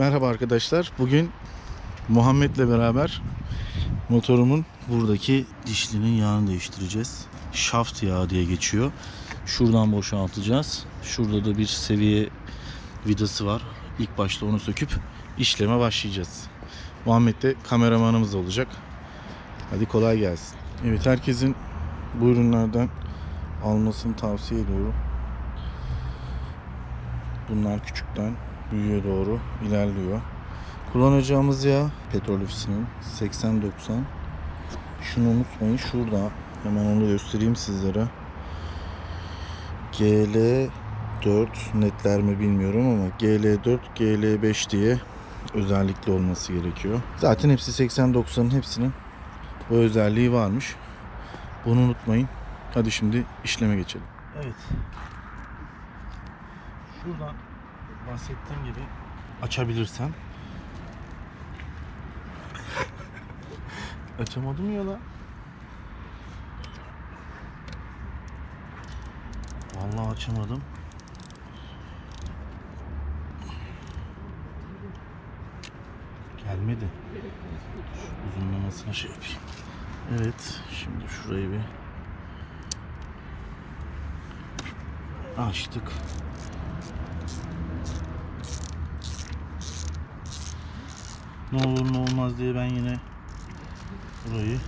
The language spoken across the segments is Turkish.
Merhaba arkadaşlar. Bugün Muhammed'le beraber motorumun buradaki dişlinin yağını değiştireceğiz. Shaft yağı diye geçiyor. Şuradan boşaltacağız. Şurada da bir seviye vidası var. İlk başta onu söküp işleme başlayacağız. Muhammed de kameramanımız olacak. Hadi kolay gelsin. Evet herkesin bu ürünlerden almasını tavsiye ediyorum. Bunlar küçükten büyüğe doğru ilerliyor. Kullanacağımız yağ petrol ofisinin 80-90. Şunu unutmayın şurada hemen onu göstereyim sizlere. GL4 netler mi bilmiyorum ama GL4 GL5 diye özellikli olması gerekiyor. Zaten hepsi 80-90'ın hepsinin bu özelliği varmış. Bunu unutmayın. Hadi şimdi işleme geçelim. Evet. Şuradan bahsettiğim gibi açabilirsen. Açamadım ya la. Vallahi açamadım. Gelmedi. Şu uzunlamasına şey yapayım. Evet, şimdi şurayı bir açtık. Ne olur ne olmaz diye ben yine burayı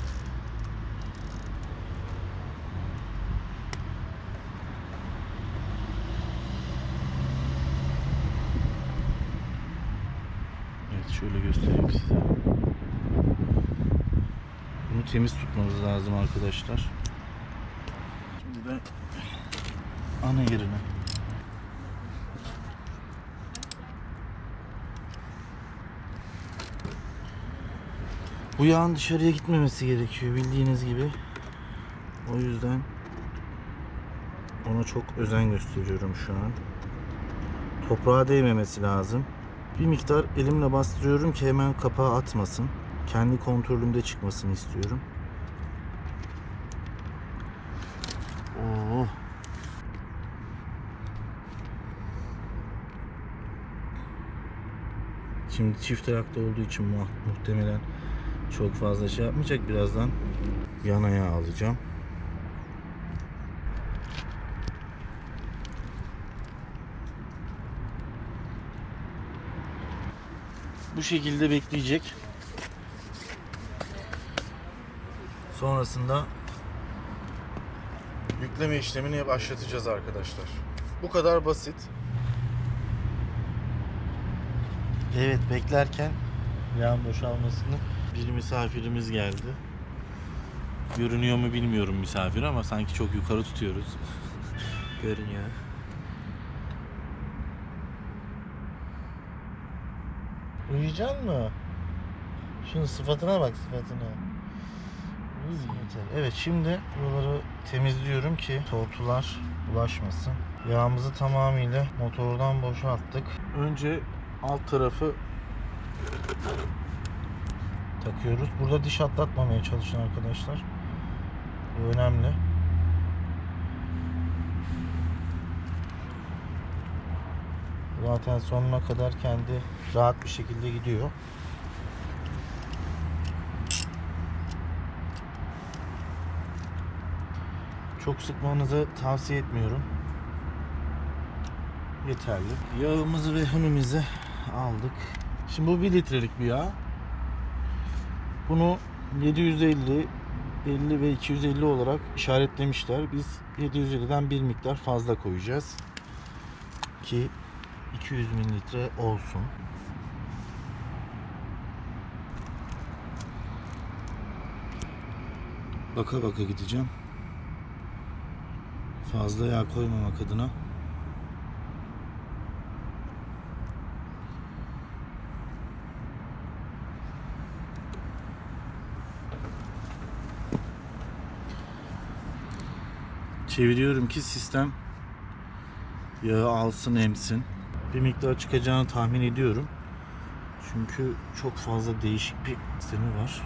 Evet şöyle göstereyim size. Bunu temiz tutmamız lazım arkadaşlar. Şimdi de ana yerine Bu yağın dışarıya gitmemesi gerekiyor bildiğiniz gibi. O yüzden ona çok özen gösteriyorum şu an. Toprağa değmemesi lazım. Bir miktar elimle bastırıyorum ki hemen kapağı atmasın. Kendi kontrolümde çıkmasını istiyorum. Oo. Şimdi çift ayakta olduğu için mu- muhtemelen çok fazla şey yapmayacak. Birazdan yan ayağı alacağım. Bu şekilde bekleyecek. Sonrasında yükleme işlemini başlatacağız arkadaşlar. Bu kadar basit. Evet beklerken yağın boşalmasını bir misafirimiz geldi. Görünüyor mu bilmiyorum misafir ama sanki çok yukarı tutuyoruz. Görünüyor. Uyuyacaksın mı? Şunun sıfatına bak sıfatına. Evet şimdi buraları temizliyorum ki tortular bulaşmasın. Yağımızı tamamıyla motordan boşalttık. Önce alt tarafı takıyoruz. Burada diş atlatmamaya çalışın arkadaşlar. Bu önemli. Zaten sonuna kadar kendi rahat bir şekilde gidiyor. Çok sıkmanızı tavsiye etmiyorum. Yeterli. Yağımızı ve hunimizi aldık. Şimdi bu 1 litrelik bir yağ. Bunu 750, 50 ve 250 olarak işaretlemişler. Biz 750'den bir miktar fazla koyacağız. Ki 200 mililitre olsun. Baka baka gideceğim. Fazla yağ koymamak adına. Çeviriyorum ki sistem yağı alsın emsin. Bir miktar çıkacağını tahmin ediyorum. Çünkü çok fazla değişik bir sistemi var.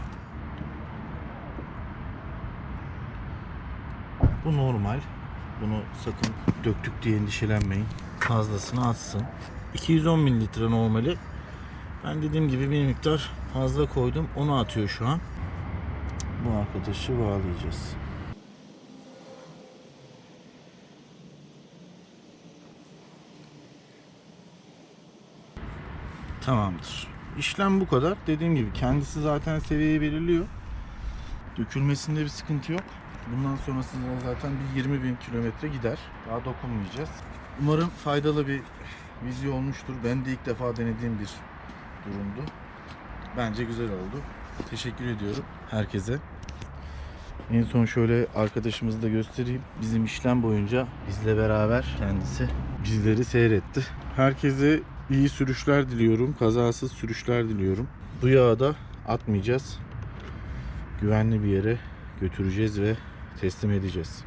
Bu normal. Bunu sakın döktük diye endişelenmeyin. Fazlasını atsın. 210 mililitre normali Ben dediğim gibi bir miktar fazla koydum. Onu atıyor şu an. Bu arkadaşı bağlayacağız. Tamamdır. İşlem bu kadar. Dediğim gibi kendisi zaten seviyeyi belirliyor. Dökülmesinde bir sıkıntı yok. Bundan sonrasında zaten bir 20 bin kilometre gider. Daha dokunmayacağız. Umarım faydalı bir video olmuştur. Ben de ilk defa denediğim bir durumdu. Bence güzel oldu. Teşekkür ediyorum herkese. En son şöyle arkadaşımızı da göstereyim. Bizim işlem boyunca bizle beraber kendisi bizleri seyretti. Herkese iyi sürüşler diliyorum. Kazasız sürüşler diliyorum. Bu yağı da atmayacağız. Güvenli bir yere götüreceğiz ve teslim edeceğiz.